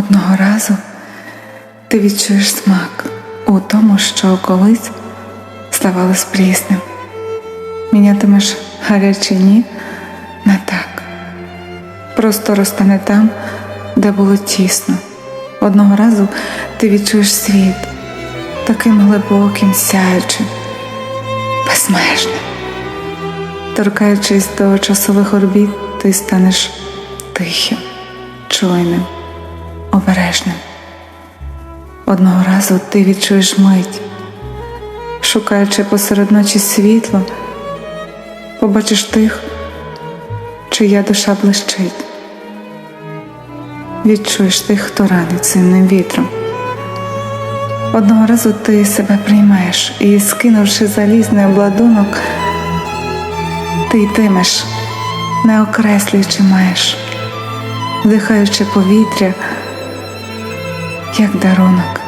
Одного разу ти відчуєш смак у тому, що колись здавалось прісним. Мінятимеш гарячі ні на так. Просто розтане там, де було тісно. Одного разу ти відчуєш світ таким глибоким, сяючим, безмежним. Торкаючись до часових орбіт, ти станеш тихим, чуйним, обережним. Одного разу ти відчуєш мить, шукаючи посеред ночі світло, побачиш тих, чия душа блищить. Відчуєш тих, хто ранить зимним вітром. Одного разу ти себе приймаєш і, скинувши залізний обладунок, ти йтимеш, не окреслюючи маєш, вдихаючи повітря, як дарунок.